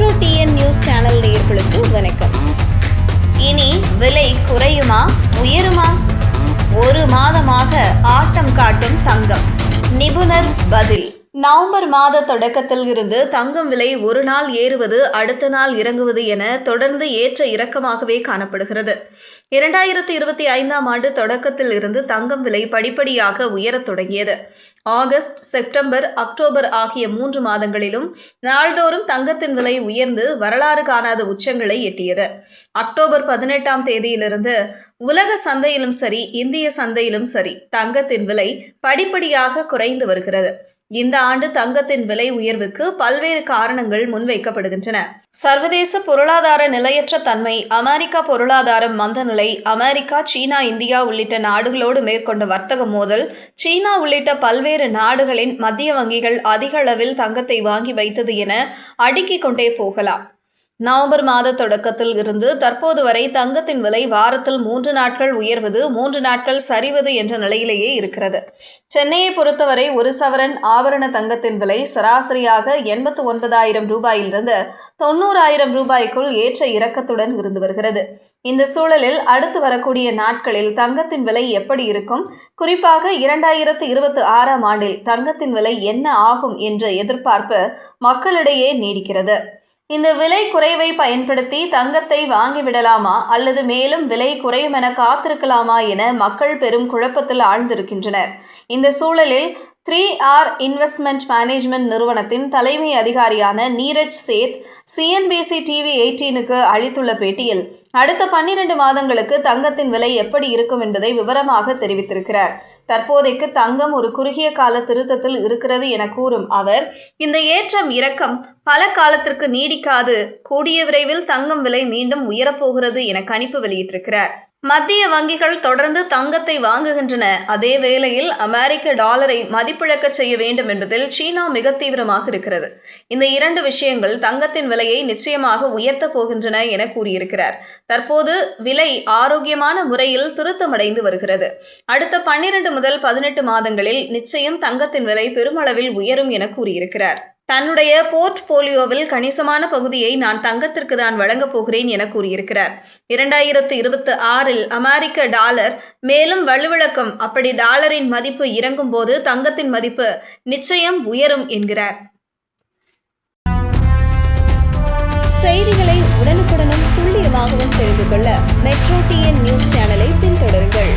Metro TN news channel நேர்களுக்கு வணக்கம். இனி விலை குறையுமா உயருமா? ஒரு மாதமாக ஆட்டம் காட்டும் தங்கம். நிபுணர் பதில். நவம்பர் மாத தொடக்கத்தில் இருந்து தங்கம் விலை ஒரு நாள் ஏறுவது அடுத்த நாள் இறங்குவது என தொடர்ந்து ஏற்ற இறக்கமாகவே காணப்படுகிறது. இரண்டாயிரத்தி இருபத்தி ஐந்தாம் ஆண்டு தொடக்கத்தில் இருந்து தங்கம் விலை படிப்படியாக உயரத் தொடங்கியது. ஆகஸ்ட் செப்டம்பர் அக்டோபர் ஆகிய மூன்று மாதங்களிலும் நாள்தோறும் தங்கத்தின் விலை உயர்ந்து வரலாறு காணாத உச்சங்களை எட்டியது. அக்டோபர் பதினெட்டாம் தேதியிலிருந்து உலக சந்தையிலும் சரி இந்திய சந்தையிலும் சரி தங்கத்தின் விலை படிப்படியாக குறைந்து வருகிறது. இந்த ஆண்டு தங்கத்தின் விலை உயர்வுக்கு பல்வேறு காரணங்கள் முன்வைக்கப்படுகின்றன. சர்வதேச பொருளாதார நிலையற்ற தன்மை அமெரிக்கா பொருளாதாரம் மந்த நிலை அமெரிக்கா சீனா இந்தியா உள்ளிட்ட நாடுகளோடு மேற்கொண்ட வர்த்தக மோதல் சீனா உள்ளிட்ட பல்வேறு நாடுகளின் மத்திய வங்கிகள் அதிக அளவில் தங்கத்தை வாங்கி வைத்தது என அடுக்கிக் கொண்டே போகலாம். நவம்பர் மாத தொடக்கத்தில் இருந்து தற்போது வரை தங்கத்தின் விலை வாரத்தில் மூன்று நாட்கள் உயர்வது மூன்று நாட்கள் சரிவது என்ற நிலையிலேயே இருக்கிறது. சென்னையை பொறுத்தவரை ஒரு சவரன் ஆபரண தங்கத்தின் விலை சராசரியாக எண்பத்து ஒன்பதாயிரம் ரூபாயிலிருந்து தொண்ணூறாயிரம் ரூபாய்க்குள் ஏற்ற இறக்கத்துடன் இருந்து வருகிறது. இந்த சூழலில் அடுத்து வரக்கூடிய நாட்களில் தங்கத்தின் விலை எப்படி இருக்கும்? குறிப்பாக இரண்டாயிரத்து இருபத்தி ஆறாம் ஆண்டில் தங்கத்தின் விலை என்ன ஆகும் என்ற எதிர்பார்ப்பு மக்களிடையே நீடிக்கிறது. இந்த விலை குறைவை பயன்படுத்தி தங்கத்தை வாங்கிவிடலாமா அல்லது மேலும் விலை குறையும் என காத்திருக்கலாமா என மக்கள் பெரும் குழப்பத்தில் ஆழ்ந்திருக்கின்றனர். இந்த சூழலில் த்ரீ ஆர் இன்வெஸ்ட்மெண்ட் மேனேஜ்மெண்ட் நிறுவனத்தின் தலைமை அதிகாரியான நீரஜ் சேத் சிஎன்பிசி டிவி எயிட்டீனுக்கு அளித்துள்ள பேட்டியில் அடுத்த பன்னிரண்டு மாதங்களுக்கு தங்கத்தின் விலை எப்படி இருக்கும் என்பதை விவரமாக தெரிவித்திருக்கிறார். தற்போதைக்கு தங்கம் ஒரு குறுகிய கால திருத்தத்தில் இருக்கிறது என கூறும் அவர் இந்த ஏற்றம் இறக்கம் பல காலத்திற்கு நீடிக்காது. கூடிய விரைவில் தங்கம் விலை மீண்டும் உயரப்போகிறது என கணிப்பு வெளியிட்டிருக்கிறார். மத்திய வங்கிகள் தொடர்ந்து தங்கத்தை வாங்குகின்றன. அதே வேளையில் அமெரிக்க டாலரை மதிப்பிழக்க செய்ய வேண்டும் என்பதில் சீனா மிக தீவிரமாக இருக்கிறது. இந்த இரண்டு விஷயங்கள் தங்கத்தின் விலையை நிச்சயமாக உயர்த்தப் போகின்றன என கூறியிருக்கிறார். தற்போது விலை ஆரோக்கியமான முறையில் திருத்தமடைந்து வருகிறது. அடுத்த பன்னிரண்டு முதல் பதினெட்டு மாதங்களில் நிச்சயம் தங்கத்தின் விலை பெருமளவில் உயரும் என கூறியிருக்கிறார். தன்னுடைய போர்ட்போலியோவில் கணிசமான பகுதியை நான் தங்கத்திற்கு தான் வழங்கப் போகிறேன் என கூறியிருக்கிறார். இரண்டாயிரத்து இருபத்தி ஆறில் அமெரிக்க டாலர் மேலும் வலுவிளக்கம் அப்படி டாலரின் மதிப்பு இறங்கும் போது தங்கத்தின் மதிப்பு நிச்சயம் உயரும் என்கிறார். செய்திகளை உடனுக்குடனும் துல்லியமாகவும் தெரிந்து கொள்ள மெட்ரோ டிஎன் நியூஸ் சேனலை பின்தொடருங்கள்.